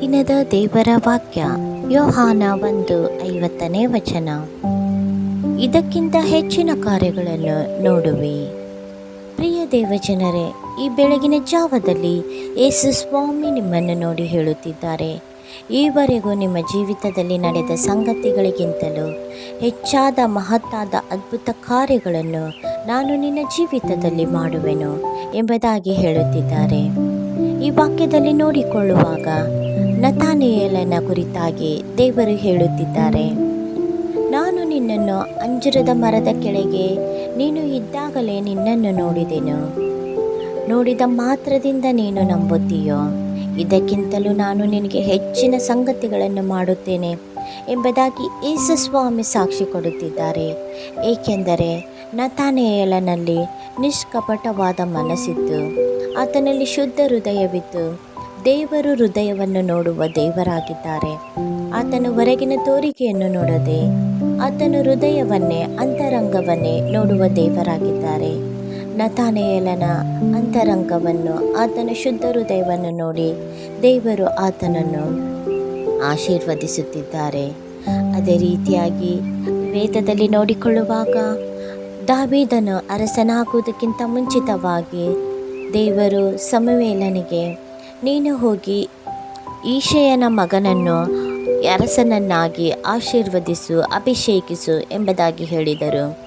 ದಿನದ ದೇವರ ವಾಕ್ಯ, ಯೋಹಾನ ಒಂದು ಐವತ್ತನೇ ವಚನ. ಇದಕ್ಕಿಂತ ಹೆಚ್ಚಿನ ಕಾರ್ಯಗಳನ್ನು ನೋಡುವಿ. ಪ್ರಿಯ ದೇವಜನರೇ, ಈ ಬೆಳಗಿನ ಜಾವದಲ್ಲಿ ಯೇಸು ಸ್ವಾಮಿ ನಿಮ್ಮನ್ನು ನೋಡಿ ಹೇಳುತ್ತಿದ್ದಾರೆ. ಈವರೆಗೂ ನಿಮ್ಮ ಜೀವಿತದಲ್ಲಿ ನಡೆದ ಸಂಗತಿಗಳಿಗಿಂತಲೂ ಹೆಚ್ಚಾದ ಮಹತ್ತಾದ ಅದ್ಭುತ ಕಾರ್ಯಗಳನ್ನು ನಾನು ನಿನ್ನ ಜೀವಿತದಲ್ಲಿ ಮಾಡುವೆನು ಎಂಬುದಾಗಿ ಹೇಳುತ್ತಿದ್ದಾರೆ. ಈ ವಾಕ್ಯದಲ್ಲಿ ನೋಡಿಕೊಳ್ಳುವಾಗ ನತಾನಿಯೇಲನ ಕುರಿತಾಗಿ ದೇವರು ಹೇಳುತ್ತಿದ್ದಾರೆ. ನಾನು ನಿನ್ನನ್ನು ಅಂಜುರದ ಮರದ ಕೆಳಗೆ, ನೀನು ಇದ್ದಾಗಲೇ ನಿನ್ನನ್ನು ನೋಡಿದೆನು. ನೋಡಿದ ಮಾತ್ರದಿಂದ ನೀನು ನಂಬುತ್ತೀಯೋ? ಇದಕ್ಕಿಂತಲೂ ನಾನು ನಿನಗೆ ಹೆಚ್ಚಿನ ಸಂಗತಿಗಳನ್ನು ಮಾಡುತ್ತೇನೆ ಎಂಬುದಾಗಿ ಯೇಸು ಸ್ವಾಮಿ ಸಾಕ್ಷಿ ಕೊಡುತ್ತಿದ್ದಾರೆ. ಏಕೆಂದರೆ ನತಾನೆಯಲನಲ್ಲಿ ನಿಷ್ಕಪಟವಾದ ಮನಸ್ಸಿತ್ತು. ಆತನಲ್ಲಿ ಶುದ್ಧ ಹೃದಯವಿತ್ತು. ದೇವರು ಹೃದಯವನ್ನು ನೋಡುವ ದೇವರಾಗಿದ್ದಾರೆ. ಆತನು ಹೊರಗಿನ ತೋರಿಕೆಯನ್ನು ನೋಡದೆ ಆತನು ಹೃದಯವನ್ನೇ ಅಂತರಂಗವನ್ನೇ ನೋಡುವ ದೇವರಾಗಿದ್ದಾರೆ. ನತಾನೆಯಲನ ಅಂತರಂಗವನ್ನು ಆತನ ಶುದ್ಧ ಹೃದಯವನ್ನು ನೋಡಿ ದೇವರು ಆತನನ್ನು ಆಶೀರ್ವದಿಸುತ್ತಿದ್ದಾರೆ. ಅದೇ ರೀತಿಯಾಗಿ ವೇದದಲ್ಲಿ ನೋಡಿಕೊಳ್ಳುವಾಗ ದಾವೀದನು ಅರಸನಾಗುವುದಕ್ಕಿಂತ ಮುಂಚಿತವಾಗಿ ದೇವರು ಸಮವೇಲನಿಗೆ ನೀನು ಹೋಗಿ ಈಶಯನ ಮಗನನ್ನು ಅರಸನನ್ನಾಗಿ ಆಶೀರ್ವದಿಸು, ಅಭಿಷೇಕಿಸು ಎಂಬುದಾಗಿ ಹೇಳಿದರು.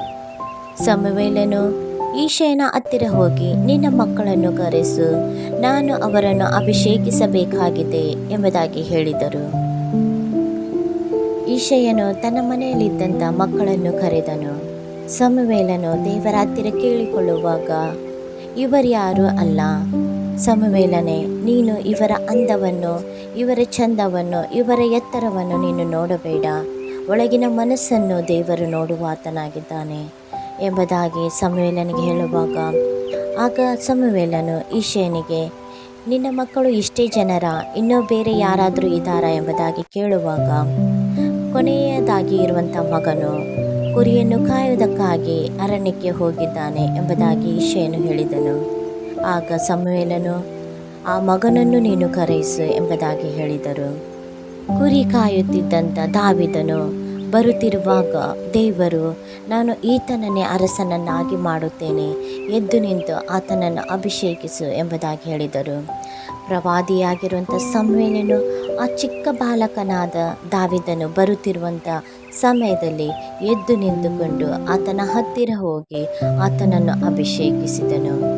ಸಮವೇಲನು ಈಶಯನ ಹತ್ತಿರ ಹೋಗಿ, ನಿನ್ನ ಮಕ್ಕಳನ್ನು ಕರೆಸು, ನಾನು ಅವರನ್ನು ಅಭಿಷೇಕಿಸಬೇಕಾಗಿದೆ ಎಂಬುದಾಗಿ ಹೇಳಿದರು. ಈಶಯನು ತನ್ನ ಮನೆಯಲ್ಲಿದ್ದಂಥ ಮಕ್ಕಳನ್ನು ಕರೆದನು. ಸಮವೇಲನು ದೇವರ ಹತ್ತಿರ ಕೇಳಿಕೊಳ್ಳುವಾಗ ಇವರ್ಯಾರು ಅಲ್ಲ. ಸಮವೇಲನೆ, ನೀನು ಇವರ ಅಂದವನ್ನು, ಇವರ ಚಂದವನ್ನು ಇವರ ಎತ್ತರವನ್ನು ನೀನು ನೋಡಬೇಡ. ಒಳಗಿನ ಮನಸ್ಸನ್ನು ದೇವರು ನೋಡುವಾತನಾಗಿದ್ದಾನೆ ಎಂಬುದಾಗಿ ಸಮವೇಲನಿಗೆ ಹೇಳುವಾಗ, ಆಗ ಸಮವೇಲನು ಈಶೇನಿಗೆ, ನಿನ್ನ ಮಕ್ಕಳು ಇಷ್ಟೇ ಜನರ, ಇನ್ನೂ ಬೇರೆ ಯಾರಾದರೂ ಇದ್ದಾರಾ ಎಂಬುದಾಗಿ ಕೇಳುವಾಗ, ಕೊನೆಯದಾಗಿ ಇರುವಂಥ ಮಗನು ಕುರಿಯನ್ನು ಕಾಯುವುದಕ್ಕಾಗಿ ಅರಣ್ಯಕ್ಕೆ ಹೋಗಿದ್ದಾನೆ ಎಂಬುದಾಗಿ ಈಶೆಯನ್ನು ಹೇಳಿದನು. ಆಗ ಸಮೇಲನು ಆ ಮಗನನ್ನು ನೀನು ಕರೆಯಿಸು ಎಂಬುದಾಗಿ ಹೇಳಿದರು. ಕುರಿ ಕಾಯುತ್ತಿದ್ದಂಥ ದಾವಿದನು ಬರುತ್ತಿರುವಾಗ, ದೇವರು, ನಾನು ಈತನನ್ನೇ ಅರಸನನ್ನಾಗಿ ಮಾಡುತ್ತೇನೆ, ಎದ್ದು ನಿಂತು ಆತನನ್ನು ಅಭಿಷೇಕಿಸು ಎಂಬುದಾಗಿ ಹೇಳಿದರು. ಪ್ರವಾದಿಯಾಗಿರುವಂಥ ಸಂವೇಲನು ಆ ಚಿಕ್ಕ ಬಾಲಕನಾದ ದಾವಿದನು ಬರುತ್ತಿರುವಂಥ ಸಮಯದಲ್ಲಿ ಎದ್ದು ನಿಂತುಕೊಂಡು ಆತನ ಹತ್ತಿರ ಹೋಗಿ ಆತನನ್ನು ಅಭಿಷೇಕಿಸಿದನು.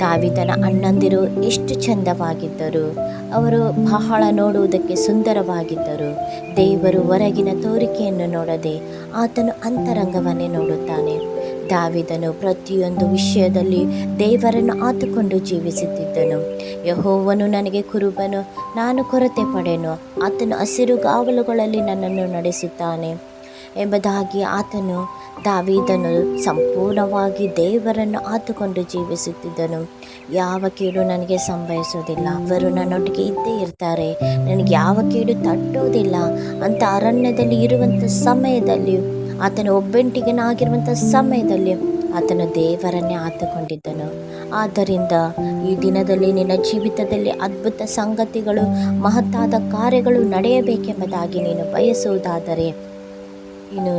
ದಾವಿದನ ಅಣ್ಣಂದಿರು ಎಷ್ಟು ಚಂದವಾಗಿದ್ದರು. ಅವರು ಬಹಳ ನೋಡುವುದಕ್ಕೆ ಸುಂದರವಾಗಿದ್ದರು. ದೇವರು ಹೊರಗಿನ ತೋರಿಕೆಯನ್ನು ನೋಡದೆ ಆತನು ಅಂತರಂಗವನ್ನೇ ನೋಡುತ್ತಾನೆ. ದಾವಿದನು ಪ್ರತಿಯೊಂದು ವಿಷಯದಲ್ಲಿ ದೇವರನ್ನು ಆತುಕೊಂಡು ಜೀವಿಸುತ್ತಿದ್ದನು. ಯಹೋವನು ನನಗೆ ಕುರುಬನು, ನಾನು ಕೊರತೆ ಪಡೆನು. ಆತನು ಹಸಿರುಗಾವಲುಗಳಲ್ಲಿ ನನ್ನನ್ನು ನಡೆಸುತ್ತಾನೆ. ಎಂಬುದಾಗಿ ಆತನು ದಾವಿದನು ಸಂಪೂರ್ಣವಾಗಿ ದೇವರನ್ನು ಆತುಕೊಂಡು ಜೀವಿಸುತ್ತಿದ್ದನು. ಯಾವ ಕೀಡು ನನಗೆ ಸಂಭವಿಸೋದಿಲ್ಲ ಅವರು ನನ್ನೊಟ್ಟಿಗೆ ಇದ್ದೇ ಇರ್ತಾರೆ. ನನಗೆ ಯಾವ ಕೀಡು ತಟ್ಟೋದಿಲ್ಲ ಅಂತ ಅರಣ್ಯದಲ್ಲಿ ಇರುವಂಥ ಸಮಯದಲ್ಲಿ, ಆತನ ಒಬ್ಬೆಂಟಿಗನಾಗಿರುವಂಥ ಸಮಯದಲ್ಲಿ ಆತನು ದೇವರನ್ನೇ ಆತುಕೊಂಡಿದ್ದನು. ಆದ್ದರಿಂದ ಈ ದಿನದಲ್ಲಿ ನಿನ್ನ ಜೀವಿತದಲ್ಲಿ ಅದ್ಭುತ ಸಂಗತಿಗಳು, ಮಹತ್ತಾದ ಕಾರ್ಯಗಳು ನಡೆಯಬೇಕೆಂಬುದಾಗಿ ನೀನು ಬಯಸುವುದಾದರೆ ನೀನು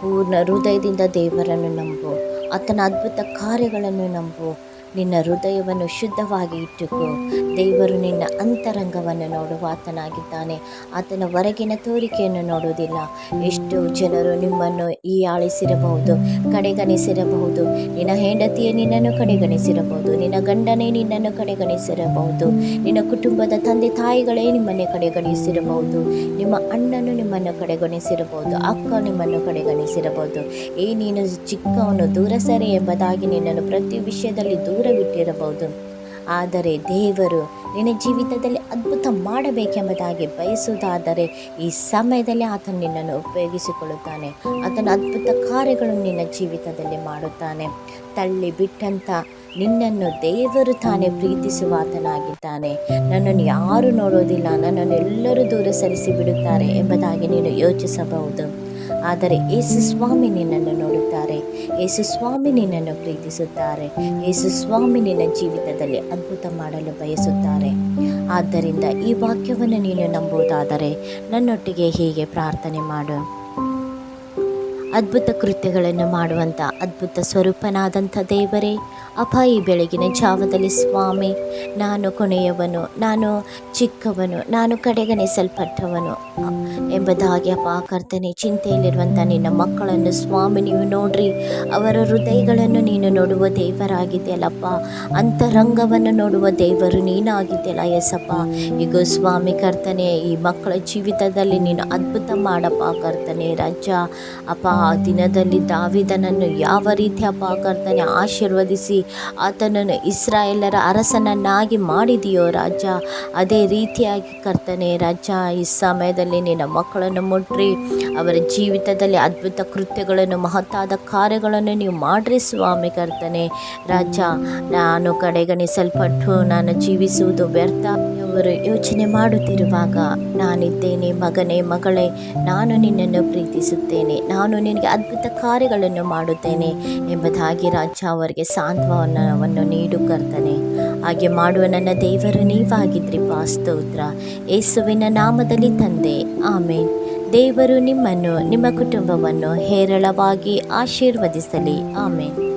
ಪೂರ್ಣ ಹೃದಯದಿಂದ ದೇವರನ್ನು ನಂಬು. ಆತನ ಅದ್ಭುತ ಕಾರ್ಯಗಳನ್ನು ನಂಬು. ನಿನ್ನ ಹೃದಯವನ್ನು ಶುದ್ಧವಾಗಿ ಇಟ್ಟುಕೊ. ದೇವರು ನಿನ್ನ ಅಂತರಂಗವನ್ನು ನೋಡುವ ಆತನಾಗಿದ್ದಾನೆ. ಆತನ ಹೊರಗಿನ ತೋರಿಕೆಯನ್ನು ನೋಡುವುದಿಲ್ಲ. ಎಷ್ಟು ಜನರು ನಿಮ್ಮನ್ನು ಈ ಆಳಿಸಿರಬಹುದು ಕಡೆಗಣಿಸಿರಬಹುದು. ನಿನ್ನ ಹೆಂಡತಿಯೇ ನಿನ್ನನ್ನು ಕಡೆಗಣಿಸಿರಬಹುದು. ನಿನ್ನ ಗಂಡನೇ ನಿನ್ನನ್ನು ಕಡೆಗಣಿಸಿರಬಹುದು. ನಿನ್ನ ಕುಟುಂಬದ ತಂದೆ ತಾಯಿಗಳೇ ನಿಮ್ಮನ್ನೇ ಕಡೆಗಣಿಸಿರಬಹುದು. ನಿಮ್ಮ ಅಣ್ಣನು ನಿಮ್ಮನ್ನು ಕಡೆಗಣಿಸಿರಬಹುದು. ಅಕ್ಕ ನಿಮ್ಮನ್ನು ಕಡೆಗಣಿಸಿರಬಹುದು. ಏ ನೀನು ಚಿಕ್ಕವನು, ದೂರ ಸರಿ ಎಂಬುದಾಗಿ ನಿನ್ನನ್ನು ಪ್ರತಿ ವಿಷಯದಲ್ಲಿ ದೂರವಿಟ್ಟಿರಬಹುದು. ಆದರೆ ದೇವರು ನಿನ್ನ ಜೀವಿತದಲ್ಲಿ ಅದ್ಭುತ ಮಾಡಬೇಕೆಂಬುದಾಗಿ ಬಯಸುವುದಾದರೆ ಈ ಸಮಯದಲ್ಲಿ ಆತನು ನಿನ್ನನ್ನು ಉಪಯೋಗಿಸಿಕೊಳ್ಳುತ್ತಾನೆ. ಆತನ ಅದ್ಭುತ ಕಾರ್ಯಗಳು ನಿನ್ನ ಜೀವಿತದಲ್ಲಿ ಮಾಡುತ್ತಾನೆ. ತಳ್ಳಿ ಬಿಟ್ಟಂಥ ನಿನ್ನನ್ನು ದೇವರು ತಾನೇ ಪ್ರೀತಿಸುವ ಆತನಾಗಿದ್ದಾನೆ ನನ್ನನ್ನು ಯಾರೂ ನೋಡೋದಿಲ್ಲ ನನ್ನನ್ನು ಎಲ್ಲರೂ ದೂರ ಸರಿಸಿ ಬಿಡುತ್ತಾರೆ ಎಂಬುದಾಗಿ ನೀನು ಯೋಚಿಸಬಹುದು. ಆದರೆ ಯೇಸು ಸ್ವಾಮಿ ನಿನ್ನನ್ನು ನೋಡುತ್ತಾರೆ. ಯೇಸು ಸ್ವಾಮಿ ನಿನ್ನನ್ನು ಪ್ರೀತಿಸುತ್ತಾರೆ. ಯೇಸು ಸ್ವಾಮಿ ನಿನ್ನ ಜೀವಿತದಲ್ಲಿ ಅದ್ಭುತ ಮಾಡಲು ಬಯಸುತ್ತಾರೆ. ಆದ್ದರಿಂದ ಈ ವಾಕ್ಯವನ್ನು ನೀನು ನಂಬುವುದಾದರೆ ನನ್ನೊಟ್ಟಿಗೆ ಹೀಗೆ ಪ್ರಾರ್ಥನೆ ಮಾಡು. ಅದ್ಭುತ ಕೃತ್ಯಗಳನ್ನು ಮಾಡುವಂಥ ಅದ್ಭುತ ಸ್ವರೂಪನಾದಂಥ ದೇವರೇ, ಅಪಾಯಿ ಈ ಬೆಳಗಿನ ಜಾವದಲ್ಲಿ ಸ್ವಾಮಿ, ನಾನು ಕೊನೆಯವನು, ನಾನು ಚಿಕ್ಕವನು, ನಾನು ಕಡೆಗಣಿಸಲ್ಪಟ್ಟವನು ಎಂಬುದಾಗಿ ಅಪ್ಪ ಕರ್ತನೆ ಚಿಂತೆಯಲ್ಲಿರುವಂಥ ನಿನ್ನ ಮಕ್ಕಳನ್ನು ಸ್ವಾಮಿ, ನೀವು ನೋಡ್ರಿ, ಅವರ ಹೃದಯಗಳನ್ನು ನೀನು ನೋಡುವ ದೇವರಾಗಿದೆಯಲ್ಲಪ್ಪ ಅಂತರಂಗವನ್ನು ನೋಡುವ ದೇವರು ನೀನಾಗಿದೆಯಲ್ಲ ಎಸಪ್ಪ ಈಗ ಸ್ವಾಮಿ ಕರ್ತನೆ, ಈ ಮಕ್ಕಳ ಜೀವಿತದಲ್ಲಿ ನೀನು ಅದ್ಭುತ ಮಾಡಪ್ಪ ಕರ್ತನೆ, ರಜ. ಅಪ್ಪ, ಆ ದಿನದಲ್ಲಿ ದಾವಿದನನ್ನು ಯಾವ ರೀತಿ ಅಪ್ಪ ಕರ್ತನೆ ಆಶೀರ್ವದಿಸಿ, ಆತನನ್ನು ಇಸ್ರಾಯೇಲರ ಅರಸನನ್ನಾಗಿ ಮಾಡಿದೆಯೋ ರಾಜ. ಅದೇ ರೀತಿಯಾಗಿ ಕರ್ತನೆ, ರಾಜ, ಈ ಸಮಯದಲ್ಲಿ ನಿನ್ನ ಮಕ್ಕಳನ್ನು ಮುಟ್ರಿ. ಅವರ ಜೀವಿತದಲ್ಲಿ ಅದ್ಭುತ ಕೃತ್ಯಗಳನ್ನು, ಮಹತ್ತಾದ ಕಾರ್ಯಗಳನ್ನು ನೀವು ಮಾಡ್ರಿ ಸ್ವಾಮಿ ಕರ್ತನೆ. ರಾಜ, ನಾನು ಕಡೆಗಣಿಸಲ್ಪಟ್ಟು ನಾನು ಜೀವಿಸುವುದು ವ್ಯರ್ಥ. ಅವರು ಯೋಚನೆ ಮಾಡುತ್ತಿರುವಾಗ ನಾನಿದ್ದೇನೆ, ಮಗನೇ, ಮಗಳೇ, ನಾನು ನಿನ್ನನ್ನು ಪ್ರೀತಿಸುತ್ತೇನೆ. ನಾನು ನಿನಗೆ ಅದ್ಭುತ ಕಾರ್ಯಗಳನ್ನು ಮಾಡುತ್ತೇನೆ ಎಂಬುದಾಗಿ ರಾಜ ಅವರಿಗೆ ಸಾಂತ್ವನವನ್ನು ನೀಡು ಕರ್ತನೆ. ಹಾಗೆ ಮಾಡುವ ನನ್ನ ದೇವರು ನೀವಾಗಿದ್ರಿ ಸ್ತೋತ್ರ ಯೇಸುವಿನ ನಾಮದಲ್ಲಿ ತಂದೆ. ಆಮೇನ್. ದೇವರು ನಿಮ್ಮನ್ನು, ನಿಮ್ಮ ಕುಟುಂಬವನ್ನು ಹೇರಳವಾಗಿ ಆಶೀರ್ವದಿಸಲಿ. ಆಮೇನ್.